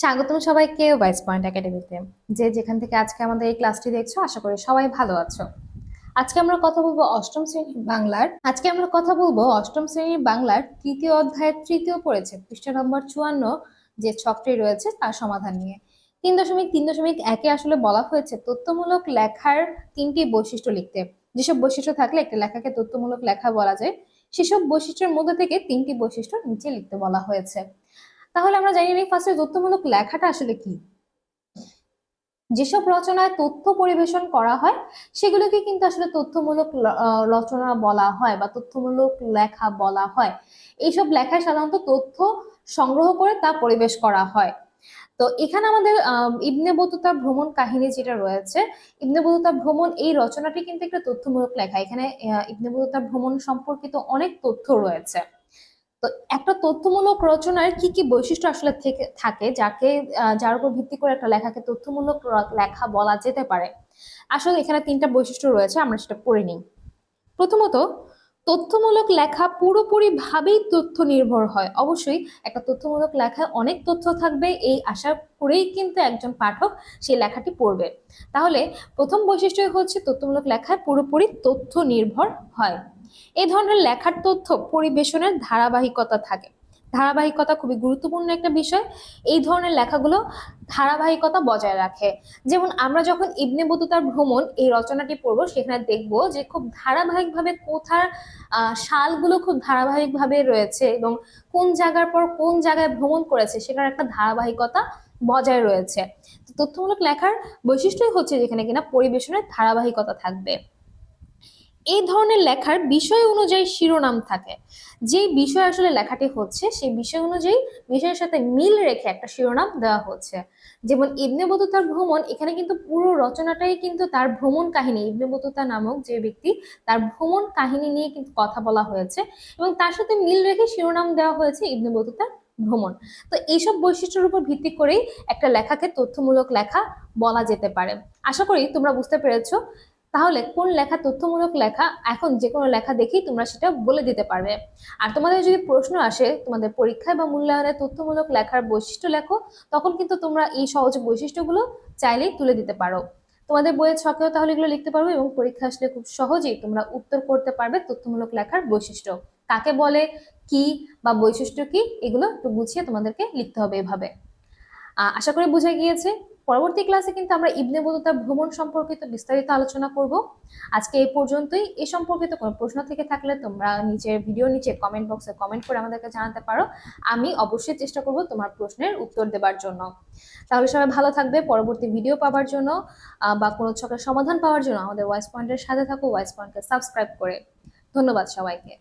স্বাগতম সবাইকে wise point একাডেমিতে যে যেখান থেকে আজকে আমাদের এই ক্লাসটি দেখছ, আশা করি সবাই ভালো আছো। আজকে আমরা কথা বলব অষ্টম শ্রেণির বাংলার, আজকে আমরা কথা বলব অষ্টম শ্রেণির বাংলার তৃতীয় অধ্যায়ের তৃতীয় পড়েছে পৃষ্ঠা নম্বর চুয়ান্ন, যে ছকটি রয়েছে তার সমাধান নিয়ে। তিন দশমিক তিন দশমিক একে আসলে বলা হয়েছে তথ্যমূলক লেখার তিনটি বৈশিষ্ট্য লিখতে। যেসব বৈশিষ্ট্য থাকলে একটা লেখাকে তথ্যমূলক লেখা বলা যায়, সেসব বৈশিষ্ট্যের মধ্যে থেকে তিনটি বৈশিষ্ট্য নিচে লিখতে বলা হয়েছে। তাহলে আমরা জানি নিই ফার্স্টে তথ্যমূলক লেখাটা আসলে কি। যেসব রচনায় তথ্য পরিবেশন করা হয়, সেগুলোকে কিন্তু আসলে তথ্যমূলক রচনা বলা হয় বা তথ্যমূলক লেখা বলা হয়। এইসব লেখায় সাধারণত তথ্য সংগ্রহ করে তা পরিবেশ করা হয়। তো এখানে আমাদের ইবনে বতুতা ভ্রমণ কাহিনী যেটা রয়েছে, ইবনে বতুতা ভ্রমণ এই রচনাটি কিন্তু একটা তথ্যমূলক লেখা। এখানে ইবনে বতুতা ভ্রমণ সম্পর্কিত অনেক তথ্য রয়েছে। তো একটা তথ্যমূলক রচনার কি কি বৈশিষ্ট্য আসলে থেকে, থাকে যাকে যার উপর ভিত্তি করে একটা লেখাকে তথ্যমূলক লেখা বলা যেতে পারে? আসলে এখানে তিনটা বৈশিষ্ট্য রয়েছে, আমরা সেটা পড়ে নিই। প্রথমত তথ্যমূলক লেখা পুরোপুরি ভাবেই তথ্য নির্ভর হয়। অবশ্যই একটা তথ্যমূলক লেখায় অনেক তথ্য থাকবে, এই আশা করেই কিন্তু একজন পাঠক সেই লেখাটি পড়বে। তাহলে প্রথম বৈশিষ্ট্য হচ্ছে তথ্যমূলক লেখায় পুরোপুরি তথ্য নির্ভর হয়। এই ধরনের লেখার তথ্য পরিবেশনের ধারাবাহিকতা থাকে। ধারাবাহিকতা খুবই গুরুত্বপূর্ণ একটা বিষয়। এই ধরনের লেখাগুলো ধারাবাহিকতা বজায় রাখে। যেমন আমরা যখন ইবনে বতুতার ভ্রমণ এই রচনাটি পড়ব, সেখানে দেখব যে খুব ধারাবাহিকভাবে কোথার সালগুলো খুব ধারাবাহিকভাবে রয়েছে এবং কোন জায়গার পর কোন জায়গায় ভ্রমণ করেছে সেটার একটা ধারাবাহিকতা বজায় রয়েছে। তথ্যমূলক লেখার বৈশিষ্ট্যই হচ্ছে যেখানে কিনা পরিবেশনের ধারাবাহিকতা থাকবে। এই ধরনের লেখার বিষয় অনুযায়ী শিরোনাম থাকে। যে বিষয় আসলে লেখাটি হচ্ছে, সেই বিষয় অনুযায়ী বিষয়ের সাথে মিল রেখে একটা শিরোনাম দেওয়া হচ্ছে। যেমন ইবনে বতুতার ভ্রমণ, এখানে কিন্তু পুরো রচনাটাই কিন্তু তার ভ্রমণ কাহিনী, ইবনে বতুতা নামক যে ব্যক্তি, তার ভ্রমণ কাহিনী নিয়ে কিন্তু কথা বলা হয়েছে এবং তার সাথে মিল রেখে শিরোনাম দেওয়া হয়েছে ইবনে বতুতার ভ্রমণ। তো এইসব বৈশিষ্ট্যের উপর ভিত্তি করেই একটা লেখাকে তথ্যমূলক লেখা বলা যেতে পারে। আশা করি তোমরা বুঝতে পেরেছ তাহলে কোন লেখা তথ্যমূলক লেখা? এখন যে কোনো লেখা দেখেই তোমরা সেটা বলে দিতে পারবে। আর তোমাদের যদি প্রশ্ন আসে, তোমাদের পরীক্ষায় বা মূল্যায়নে তথ্যমূলক লেখার বৈশিষ্ট্য লেখো, তখন কিন্তু তোমরা এই সহজ বৈশিষ্ট্যগুলো চাইলেই তুলে দিতে পারো। তোমাদের বইয়ের ছকেও তাহলে এগুলো লিখতে পারবে এবং পরীক্ষা আসলে খুব সহজেই তোমরা উত্তর করতে পারবে তথ্যমূলক লেখার বৈশিষ্ট্য। কাকে বলে, কি বা বৈশিষ্ট্য কি, এগুলো একটু গুছিয়ে তোমাদেরকে লিখতে হবে এভাবে। আশা করি বুঝে গিয়েছে। পরবর্তী ক্লাসে কিন্তু আমরা ইবনে বতুতা ভ্রমণ সম্পর্কিত বিস্তারিত আলোচনা করব। আজকে এই পর্যন্তই। এ সম্পর্কিত কোনো প্রশ্ন থেকে থাকলে তোমরা নিচের ভিডিও নিচে কমেন্ট বক্সে কমেন্ট করে আমাদেরকে জানাতে পারো। আমি অবশ্যই চেষ্টা করব তোমার প্রশ্নের উত্তর দেবার জন্য। তাহলে সবাই ভালো থাকবে। পরবর্তী ভিডিও পাওয়ার জন্য বা কোনো ছকের সমাধান পাওয়ার জন্য আমাদের ওয়াইস পয়েন্টের সাথে থাকো। ওয়াইস পয়েন্টকে সাবস্ক্রাইব করে। ধন্যবাদ সবাইকে।